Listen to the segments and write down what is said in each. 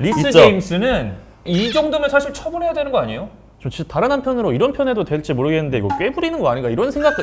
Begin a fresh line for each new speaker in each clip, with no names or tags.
리스
있죠.
제임스는 이 정도면 사실 처분해야 되는 거 아니에요?
저 진짜 다른 한편으로 이런 편에도 될지 모르겠는데 이거 꽤 부리는 거 아닌가 이런 생각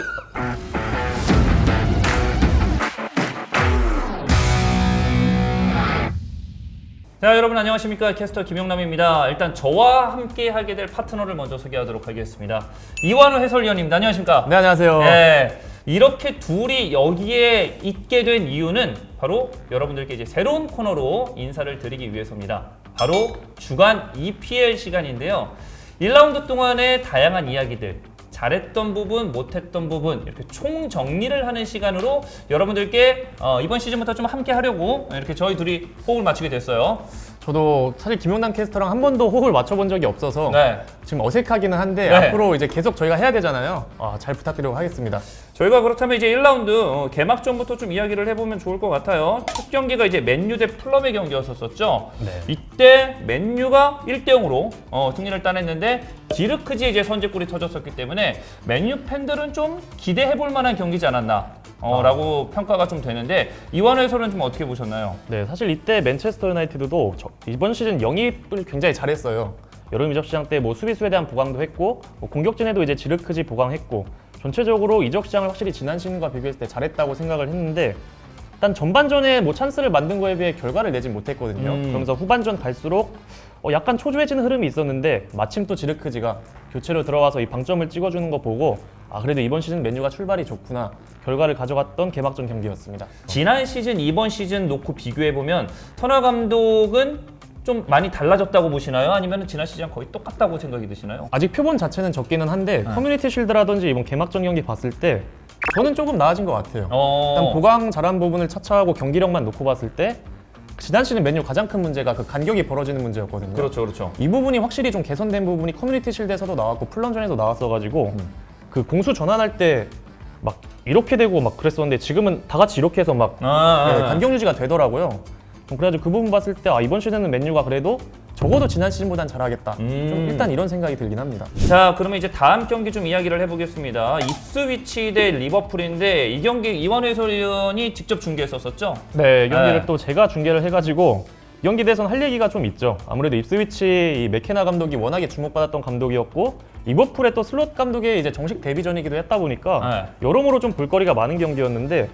자 여러분 안녕하십니까 캐스터 김영남입니다. 일단 저와 함께 하게 될 파트너를 먼저 소개하도록 하겠습니다. 이완우 해설위원입니다. 안녕하십니까?
네 안녕하세요
네, 이렇게 둘이 여기에 있게 된 이유는 바로 여러분들께 이제 새로운 코너로 인사를 드리기 위해서입니다. 바로 주간 EPL 시간인데요. 1라운드 동안의 다양한 이야기들, 잘했던 부분, 못했던 부분 이렇게 총 정리를 하는 시간으로 여러분들께 어, 이번 시즌부터 좀 함께 하려고 이렇게 저희 둘이 호흡을 맞추게 됐어요.
저도 사실 김용남 캐스터랑 한 번도 호흡을 맞춰본 적이 없어서
네.
지금 어색하기는 한데
네.
앞으로 이제 계속 저희가 해야 되잖아요 아, 잘 부탁드리도록 하겠습니다
저희가 그렇다면 이제 1라운드 어, 개막전부터 좀 이야기를 해보면 좋을 것 같아요. 첫 경기가 이제 맨유 대 플럼의 경기였었죠.
네.
이때 맨유가 1대 0으로 어, 승리를 따냈는데 지르크지 이제 선제골이 터졌었기 때문에 맨유 팬들은 좀 기대해볼 만한 경기지 않았나. 어, 라고 평가가 좀 되는데 이완호 해설은 좀 어떻게 보셨나요?
네 사실 이때 맨체스터 유나이티드도 저- 이번 시즌 영입을 굉장히 잘했어요 여름 이적 시장 때 뭐 수비수에 대한 보강도 했고 뭐 공격진에도 이제 지르크지 보강했고 전체적으로 이적 시장을 확실히 지난 시즌과 비교했을 때 잘했다고 생각을 했는데 일단 전반전에 뭐 찬스를 만든 거에 비해 결과를 내진 못했거든요.
음.
그러면서 후반전 갈수록 어, 약간 초조해지는 흐름이 있었는데 마침 또 지르크지가 교체로 들어와서 이 방점을 찍어주는 거 보고 아 그래도 이번 시즌 메뉴가 출발이 좋구나 결과를 가져갔던 개막전 경기였습니다.
지난 시즌, 이번 시즌 놓고 비교해 보면 터널 감독은 좀 많이 달라졌다고 보시나요? 아니면 지난 시즌 거의 똑같다고 생각이 드시나요?
아직 표본 자체는 적기는 한데
네.
커뮤니티 실드라든지 이번 개막전 경기 봤을 때 저는 조금 나아진 것 같아요.
어...
일단 보강 잘한 부분을 차차하고 경기력만 놓고 봤을 때 지난 시즌 메뉴 가장 큰 문제가 그 간격이 벌어지는 문제였거든요.
그렇죠, 그렇죠.
이 부분이 확실히 좀 개선된 부분이 커뮤니티 실드에서도 나왔고 플런전에서 나왔어가지고
음.
그 공수 전환할 때 막 이렇게 되고 막 그랬었는데 지금은 다 같이 이렇게 해서 막
아,
네,
아, 아.
간격 유지가 되더라고요. 좀 그래가지고 그 부분 봤을 때 아, 이번 시즌은 맨유가 그래도 적어도 지난 시즌보단 잘하겠다.
음.
좀 일단 이런 생각이 들긴 합니다.
자, 그러면 이제 다음 경기 좀 이야기를 해보겠습니다. 입스위치 대 리버풀인데 이 경기 이완호 해설위원이 직접 중계했었었죠?
네, 이 경기를
네.
또 제가 중계를 해가지고 이 경기 대해서는 할 얘기가 좀 있죠. 아무래도 입스위치 이 맥케나 감독이 워낙에 주목받았던 감독이었고 리버풀의 또 슬롯 감독의 이제 정식 데뷔전이기도 했다 보니까 여러모로 좀 볼거리가 많은 경기였는데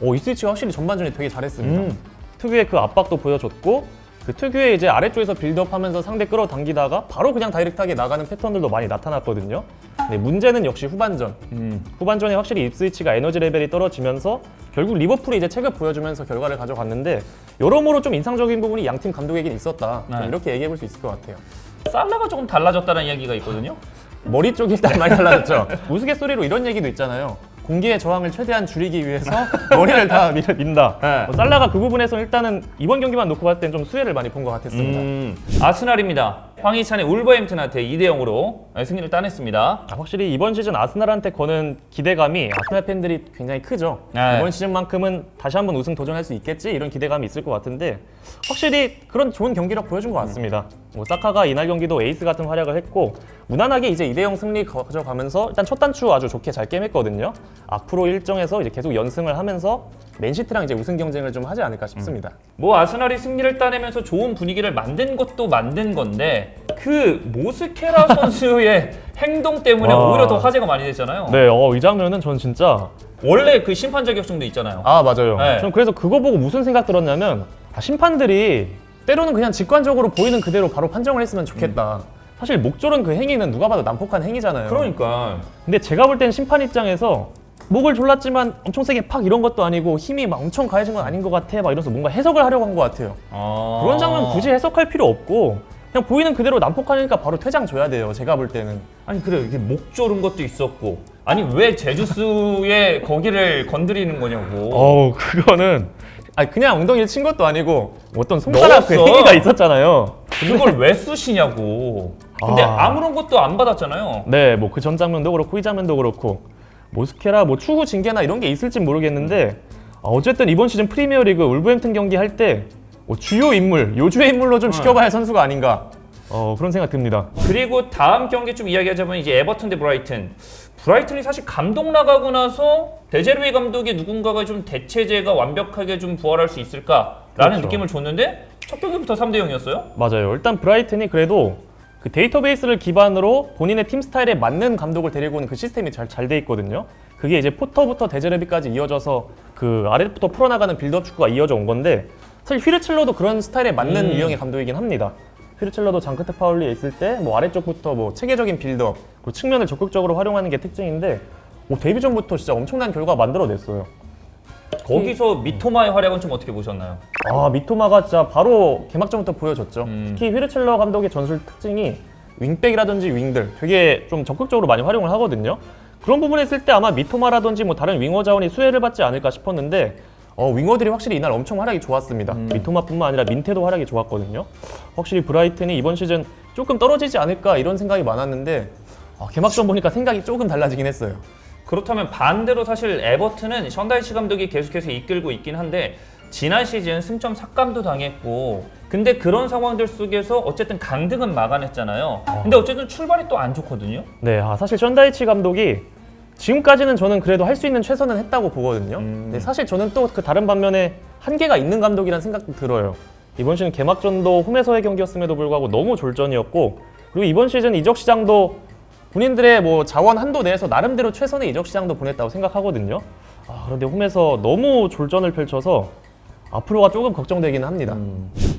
오, 입스위치가 확실히 전반전에 되게 잘했습니다.
음.
특유의 그 압박도 보여줬고 그 특유의 이제 아래쪽에서 빌드업하면서 상대 끌어당기다가 바로 그냥 다이렉트하게 나가는 패턴들도 많이 나타났거든요. 근데 문제는 역시 후반전.
음.
후반전에 확실히 입스위치가 에너지 레벨이 떨어지면서 결국 리버풀이 이제 책을 보여주면서 결과를 가져갔는데 여러모로 좀 인상적인 부분이 양 팀 감독에겐 있었다. 좀
네.
이렇게 얘기해 볼 수 있을 것 같아요.
살라가 조금 달라졌다는 이야기가 있거든요.
머리 쪽이 일단 많이 달라졌죠. 우스갯소리로 이런 얘기도 있잖아요. 공기의 저항을 최대한 줄이기 위해서 머리를 다 밀- 민다.
네.
뭐 살라가 그 부분에서 일단은 이번 경기만 놓고 봤을 땐 좀 수혜를 많이 본 것 같았습니다.
음, 아스날입니다. 황희찬의 울버햄튼한테 2대 0으로 승리를 따냈습니다.
아, 확실히 이번 시즌 아스날한테 거는 기대감이 아스날 팬들이 굉장히 크죠.
네.
이번 시즌만큼은 다시 한번 우승 도전할 수 있겠지 이런 기대감이 있을 것 같은데 확실히 그런 좋은 경기력 보여준 것 같습니다. 뭐 사카가 이날 경기도 에이스 같은 활약을 했고 무난하게 이제 2대 0 승리 가져가면서 일단 첫 단추 아주 좋게 잘 깨맸거든요. 앞으로 일정에서 이제 계속 연승을 하면서 맨시티랑 이제 우승 경쟁을 좀 하지 않을까 싶습니다.
뭐 아스날이 승리를 따내면서 좋은 분위기를 만든 것도 만든 건데 그 모스케라 선수의 행동 때문에
와.
오히려 더 화제가 많이 됐잖아요.
네, 어, 이 장면은 전 진짜
원래 그 심판 자격증도 있잖아요.
아 맞아요.
네.
저는 그래서 그거 보고 무슨 생각 들었냐면 아, 심판들이 때로는 그냥 직관적으로 보이는 그대로 바로 판정을 했으면 좋겠다. 사실 목조른 그 행위는 누가 봐도 난폭한 행위잖아요.
그러니까
근데 제가 볼땐 심판 입장에서 목을 졸랐지만 엄청 세게 팍 이런 것도 아니고 힘이 막 엄청 가해진 건 아닌 것 같아 막 이러면서 뭔가 해석을 하려고 한 것 같아요.
아.
그런 장면 굳이 해석할 필요 없고 그냥 보이는 그대로 난폭하니까 바로 퇴장 줘야 돼요. 제가 볼 때는.
아니 그래 이게 목 조른 것도 있었고 아니 왜 제주스의 거기를 건드리는 거냐고.
어우 그거는 아니 그냥 엉덩이를 친 것도 아니고 어떤 손가락 그
넣었어.
행위가 있었잖아요.
그걸 왜 쓰시냐고. 근데
아.
아. 무런 것도 안 받았잖아요.
네, 뭐 그 전 장면도 그렇고 이 장면도 그렇고 모스케라 뭐 추후 징계나 이런 게 있을지 모르겠는데 아, 어쨌든 이번 시즌 프리미어리그 울버햄튼 경기 할 때 뭐 주요 인물, 요주의 인물로 좀 지켜봐야 할 선수가 아닌가 어, 그런 생각 듭니다.
그리고 다음 경기 좀 이야기하자면 이제 에버턴 대 브라이튼. 브라이튼이 사실 감독 나가고 나서 데제르비 감독의 누군가가 좀 대체제가 완벽하게 좀 부활할 수 있을까라는
그렇죠.
느낌을 줬는데 첫 경기부터 3대 0이었어요?
맞아요. 일단 브라이튼이 그래도 그 데이터베이스를 기반으로 본인의 팀 스타일에 맞는 감독을 데리고 오는 그 시스템이 잘 잘 돼 있거든요. 그게 이제 포터부터 데제르비까지 이어져서 그 아래부터 풀어나가는 빌드업 축구가 이어져 온 건데 사실 휘르첼러도 그런 스타일에 맞는
음.
유형의 감독이긴 합니다. 휘르첼러도 장크트 파울리에 있을 때 뭐 아래쪽부터 뭐 체계적인 빌드업 그리고 측면을 적극적으로 활용하는 게 특징인데 뭐 데뷔 전부터 진짜 엄청난 결과 만들어냈어요.
거기서 미토마의 활약은 좀 어떻게 보셨나요?
아 미토마가 진짜 바로 개막전부터 보여줬죠.
음.
특히 휘르첼러 감독의 전술 특징이 윙백이라든지 윙들 되게 좀 적극적으로 많이 활용을 하거든요. 그런 부분에 있을 때 아마 미토마라든지 뭐 다른 윙어 자원이 수혜를 받지 않을까 싶었는데 어, 윙어들이 확실히 이날 엄청 활약이 좋았습니다.
음.
미토마뿐만 아니라 민테도 활약이 좋았거든요. 확실히 브라이튼이 이번 시즌 조금 떨어지지 않을까 이런 생각이 많았는데 아, 개막전 보니까 생각이 조금 달라지긴 했어요.
그렇다면 반대로 사실 에버튼은 션다이치 감독이 계속해서 이끌고 있긴 한데 지난 시즌 승점 삭감도 당했고 근데 그런 상황들 속에서 어쨌든 강등은 막아냈잖아요. 근데 어쨌든 출발이 또 안 좋거든요.
네, 아, 사실 션다이치 감독이 지금까지는 저는 그래도 할 수 있는 최선은 했다고 보거든요.
음.
근데 사실 저는 또 그 다른 반면에 한계가 있는 감독이라는 생각도 들어요. 이번 시즌 개막전도 홈에서의 경기였음에도 불구하고 너무 졸전이었고 그리고 이번 시즌 이적 시장도 본인들의 뭐 자원 한도 내에서 나름대로 최선의 이적 시장도 보냈다고 생각하거든요. 아, 그런데 홈에서 너무 졸전을 펼쳐서 앞으로가 조금 걱정되기는 합니다.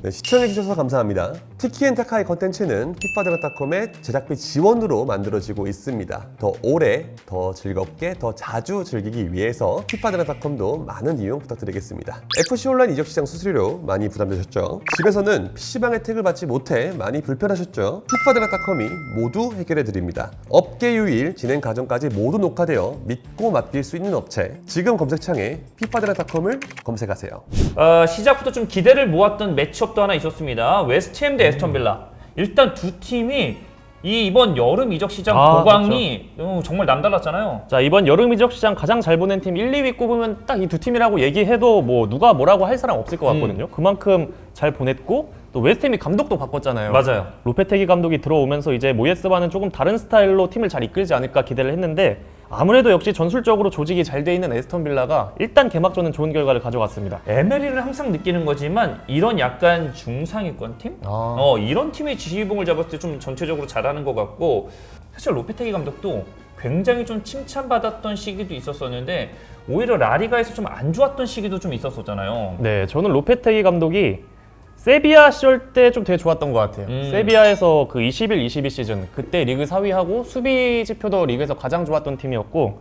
네, 시청해주셔서 감사합니다. 티키앤타카의 컨텐츠는 피파드라닷컴의 제작비 지원으로 만들어지고 있습니다. 더 오래, 더 즐겁게, 더 자주 즐기기 위해서 피파드라닷컴도 많은 이용 부탁드리겠습니다. FC 온라인 이적 시장 수수료 많이 부담되셨죠? 집에서는 PC방 혜택을 받지 못해 많이 불편하셨죠? 피파드라닷컴이 모두 해결해 드립니다. 업계 유일 진행 과정까지 모두 녹화되어 믿고 맡길 수 있는 업체. 지금 검색창에 피파드라닷컴을 검색하세요.
어, 시작부터 좀 기대를 모았던 매치업도 하나 있었습니다. 웨스트햄 대 에스턴 빌라. 일단 두 팀이 이 이번 여름 이적 시장
아,
보강이 어, 정말 남달랐잖아요.
자 이번 여름 이적 시장 가장 잘 보낸 팀 1, 2위 꼽으면 딱 이 두 팀이라고 얘기해도 뭐 누가 뭐라고 할 사람 없을 것
음.
같거든요. 그만큼 잘 보냈고 또 웨스트햄이 감독도 바꿨잖아요.
맞아요.
로페테기 감독이 들어오면서 이제 모예스와는 조금 다른 스타일로 팀을 잘 이끌지 않을까 기대를 했는데 아무래도 역시 전술적으로 조직이 잘 돼 있는 에스턴 빌라가 일단 개막전은 좋은 결과를 가져갔습니다.
에메리는 항상 느끼는 거지만 이런 약간 중상위권 팀?
아.
어, 이런 팀의 지휘봉을 잡았을 때 좀 전체적으로 잘하는 것 같고 사실 로페테기 감독도 굉장히 좀 칭찬받았던 시기도 있었었는데 오히려 라리가에서 좀 안 좋았던 시기도 좀 있었었잖아요.
네, 저는 로페테기 감독이 세비야 시절 때 좀 되게 좋았던 것 같아요.
음.
세비야에서 그 21-22 시즌 그때 리그 4위하고 수비 지표도 리그에서 가장 좋았던 팀이었고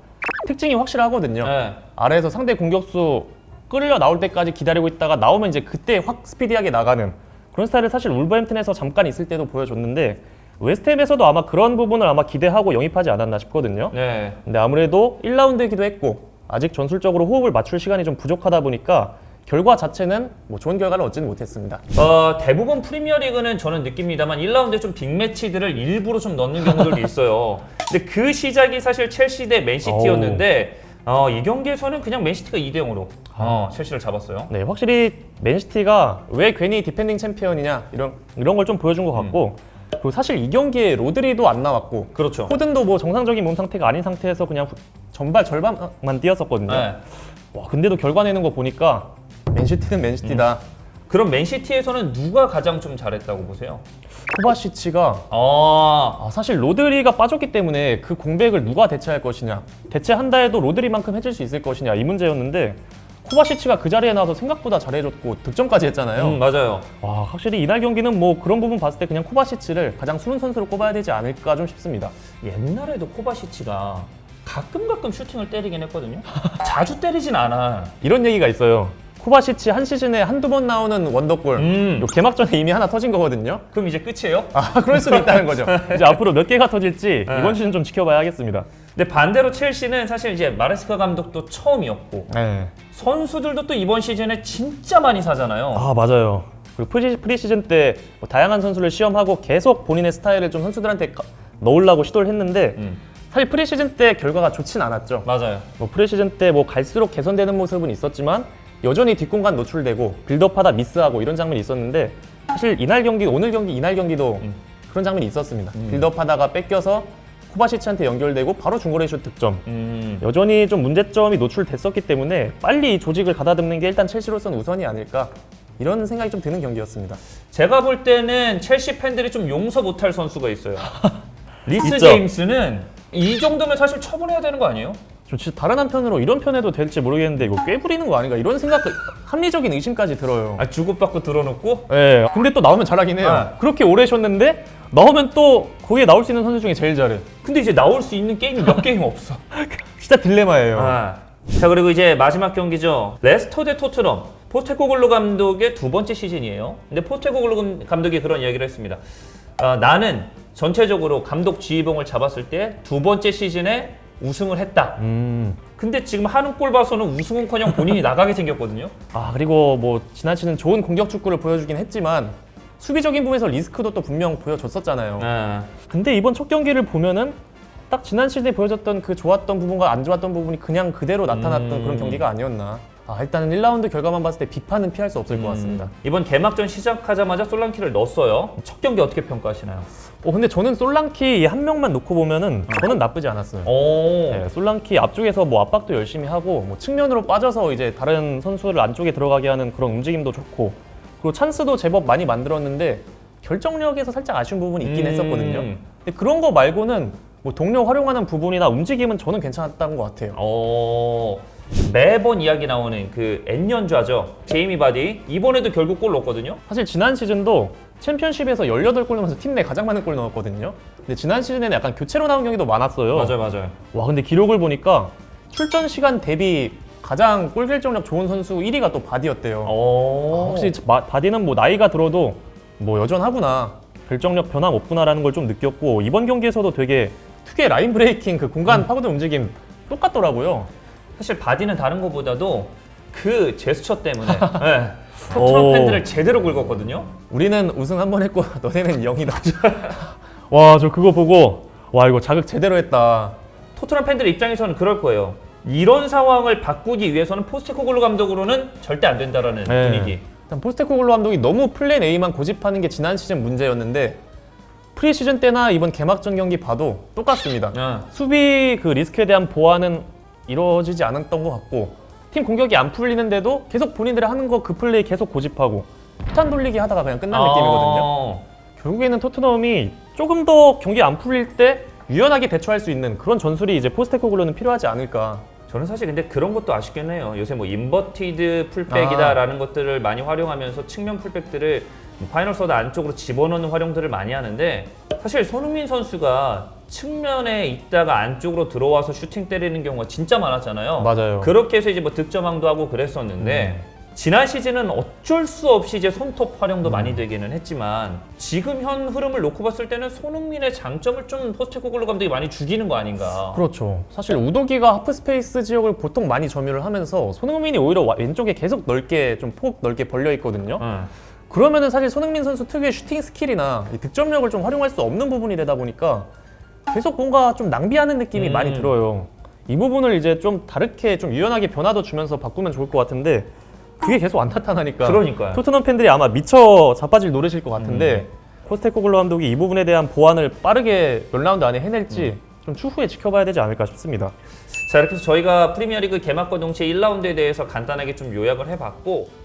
특징이 확실하거든요.
네.
아래에서 상대 공격수 끌려 나올 때까지 기다리고 있다가 나오면 이제 그때 확 스피디하게 나가는 그런 스타일을 사실 울버햄튼에서 잠깐 있을 때도 보여줬는데 웨스트햄에서도 아마 그런 부분을 아마 기대하고 영입하지 않았나 싶거든요.
네.
근데 아무래도 1라운드이기도 했고 아직 전술적으로 호흡을 맞출 시간이 좀 부족하다 보니까 결과 자체는 뭐 좋은 결과를 얻지는 못했습니다.
어, 대부분 프리미어리그는 저는 느낍니다만 1라운드에 좀 빅매치들을 일부러 좀 넣는 경우들도 있어요. 근데 그 시작이 사실 첼시 대 맨시티였는데 어, 이 경기에서는 그냥 맨시티가 2대 0으로 어, 첼시를 잡았어요.
네, 확실히 맨시티가 왜 괜히 디펜딩 챔피언이냐 이런 이런 걸 좀 보여준 것 같고 그리고 사실 이 경기에 로드리도 안 나왔고
그렇죠.
호든도 뭐 정상적인 몸 상태가 아닌 상태에서 그냥 후- 전반 절반만 뛰었었거든요.
네.
와, 근데도 결과 내는 거 보니까 맨시티는 맨시티다.
그럼 맨시티에서는 누가 가장 좀 잘했다고 보세요?
코바시치가
아,
아, 사실 로드리가 빠졌기 때문에 그 공백을 누가 대체할 것이냐 대체한다 해도 로드리만큼 해줄 수 있을 것이냐 이 문제였는데 코바시치가 그 자리에 나와서 생각보다 잘해줬고 득점까지 했잖아요.
음, 맞아요.
와 확실히 이날 경기는 뭐 그런 부분 봤을 때 그냥 코바시치를 가장 수능 선수로 꼽아야 되지 않을까 좀 싶습니다.
옛날에도 코바시치가 가끔 가끔 슈팅을 때리긴 했거든요. 자주 때리진 않아.
이런 얘기가 있어요. 코바시치 한 시즌에 한두 번 나오는 원더골
음.
요 개막전에 이미 하나 터진 거거든요.
그럼 이제 끝이에요?
아 그럴 수도 있다는 거죠. 이제 앞으로 몇 개가 터질지
네.
이번 시즌 좀 지켜봐야 하겠습니다.
근데 반대로 첼시는 사실 이제 마레스카 감독도 처음이었고
네.
선수들도 또 이번 시즌에 진짜 많이 사잖아요.
아 맞아요. 그리고 프리, 프리시즌 때 뭐 다양한 선수를 시험하고 계속 본인의 스타일을 좀 선수들한테 가- 넣으려고 시도를 했는데
음,
사실 프리시즌 때 결과가 좋진 않았죠.
맞아요.
뭐 프리시즌 때 뭐 갈수록 개선되는 모습은 있었지만 여전히 뒷공간 노출되고 빌드업하다 미스하고 이런 장면이 있었는데 사실 이날 경기 오늘 경기 이날 경기도
음.
그런 장면이 있었습니다. 빌드업하다가 뺏겨서 코바시치한테 연결되고 바로 중거리 슛 득점.
음,
여전히 좀 문제점이 노출됐었기 때문에 빨리 이 조직을 가다듬는 게 일단 첼시로서는 우선이 아닐까 이런 생각이 좀 드는 경기였습니다.
제가 볼 때는 첼시 팬들이 좀 용서 못할 선수가 있어요. 리스
있죠.
제임스는 이 정도면 사실 처분해야 되는 거 아니에요?
저 진짜 다른 한편으로 이런 편에도 될지 모르겠는데 이거 꽤 부리는 거 아닌가 이런 생각 합리적인 의심까지 들어요.
아 주고받고 들어놓고
예. 근데 또 나오면 잘하긴 해요.
아.
그렇게 오래 쉬었는데 나오면 또 거기에 나올 수 있는 선수 중에 제일 잘해.
근데 이제 나올 수 있는 게임이 몇 게임 없어.
진짜 딜레마예요.
아. 자 그리고 이제 마지막 경기죠. 레스터 대 토트넘. 포테코글로 감독의 두 번째 시즌이에요. 근데 포테코글로 감독이 그런 이야기를 했습니다. 아, 나는 전체적으로 감독 지휘봉을 잡았을 때 두 번째 시즌에 우승을 했다.
음.
근데 지금 하는 꼴 봐서는 우승은커녕 본인이 나가게 생겼거든요.
아 그리고 뭐 지난 시즌 좋은 공격 축구를 보여주긴 했지만 수비적인 부분에서 리스크도 또 분명 보여줬었잖아요.
아,
근데 이번 첫 경기를 보면은 딱 지난 시즌에 보여줬던 그 좋았던 부분과 안 좋았던 부분이 그냥 그대로 나타났던
음.
그런 경기가 아니었나. 아 일단은 1라운드 결과만 봤을 때 비판은 피할 수 없을 것 같습니다.
이번 개막전 시작하자마자 솔랑키를 넣었어요. 첫 경기 어떻게 평가하시나요?
어 근데 저는 솔랑키 한 명만 놓고 보면은 저는 나쁘지 않았어요.
오,
네, 솔랑키 앞쪽에서 뭐 압박도 열심히 하고 뭐 측면으로 빠져서 이제 다른 선수를 안쪽에 들어가게 하는 그런 움직임도 좋고 그리고 찬스도 제법 많이 만들었는데 결정력에서 살짝 아쉬운 부분이 있긴
음.
했었거든요. 근데 그런 거 말고는 뭐 동료 활용하는 부분이나 움직임은 저는 괜찮았다는 것 같아요.
어, 매번 이야기 나오는 그 N년좌죠. 제이미 바디. 이번에도 결국 골 넣었거든요.
사실 지난 시즌도 챔피언십에서 18골 넣으면서 팀 내 가장 많은 골 넣었거든요. 근데 지난 시즌에는 약간 교체로 나온 경기도 많았어요.
맞아요.
와 근데 기록을 보니까 출전 시간 대비 가장 골 결정력 좋은 선수 1위가 또 바디였대요.
어,
아, 혹시 마- 바디는 뭐 나이가 들어도 뭐 여전하구나 결정력 변함 없구나라는 걸 좀 느꼈고 이번 경기에서도 되게 특유의 라인 브레이킹 그 공간 파고드 움직임 똑같더라고요.
사실 바디는 다른 것보다도 그 제스처 때문에 네. 토트넘
오.
팬들을 제대로 긁었거든요.
우리는 우승 한 번 했고 너네는 0이다. 와 저 그거 보고 와 이거 자극 제대로 했다.
토트넘 팬들 입장에서는 그럴 거예요. 이런 상황을 바꾸기 위해서는 포스테코글로 감독으로는 절대 안 된다라는
네.
분위기.
일단 포스테코글로 감독이 너무 플랜 A만 고집하는 게 지난 시즌 문제였는데 프리시즌 때나 이번 개막전 경기 봐도 똑같습니다.
아,
수비 그 리스크에 대한 보완은 이루어지지 않았던 것 같고 팀 공격이 안 풀리는데도 계속 본인들이 하는 거 그 플레이 계속 고집하고 폭탄 돌리기 하다가 그냥 끝난 느낌이거든요.
어,
결국에는 토트넘이 조금 더 경기 안 풀릴 때 유연하게 대처할 수 있는 그런 전술이 이제 포스테코글로는 필요하지 않을까.
저는 사실 근데 그런 것도 아쉽긴 해요. 요새 뭐 인버티드 풀백이다라는 것들을 많이 활용하면서 측면 풀백들을 파이널 서드 안쪽으로 집어넣는 활용들을 많이 하는데 사실 손흥민 선수가 측면에 있다가 안쪽으로 들어와서 슈팅 때리는 경우가 진짜 많았잖아요.
맞아요.
그렇게 해서 이제 뭐 득점왕도 하고 그랬었는데 지난 시즌은 어쩔 수 없이 이제 손톱 활용도 많이 되기는 했지만 지금 현 흐름을 놓고 봤을 때는 손흥민의 장점을 좀 포스테코글로 감독이 많이 죽이는 거 아닌가.
그렇죠. 사실 우도기가 하프 스페이스 지역을 보통 많이 점유를 하면서 손흥민이 오히려 와- 왼쪽에 계속 넓게 좀 폭 넓게 벌려 있거든요.
응.
그러면은 사실 손흥민 선수 특유의 슈팅 스킬이나 이 득점력을 좀 활용할 수 없는 부분이 되다 보니까 계속 뭔가 좀 낭비하는 느낌이
음.
많이 들어요. 이 부분을 이제 좀 다르게 좀 유연하게 변화도 주면서 바꾸면 좋을 것 같은데 그게 계속 안 나타나니까
그러니까요.
토트넘 팬들이 아마 미쳐 자빠질 노릇일 것 같은데 코스테코글로 감독이 이 부분에 대한 보완을 빠르게 몇 라운드 안에 해낼지 좀 추후에 지켜봐야 되지 않을까 싶습니다.
자 이렇게 해서 저희가 프리미어리그 개막과 동시에 1라운드에 대해서 간단하게 좀 요약을 해봤고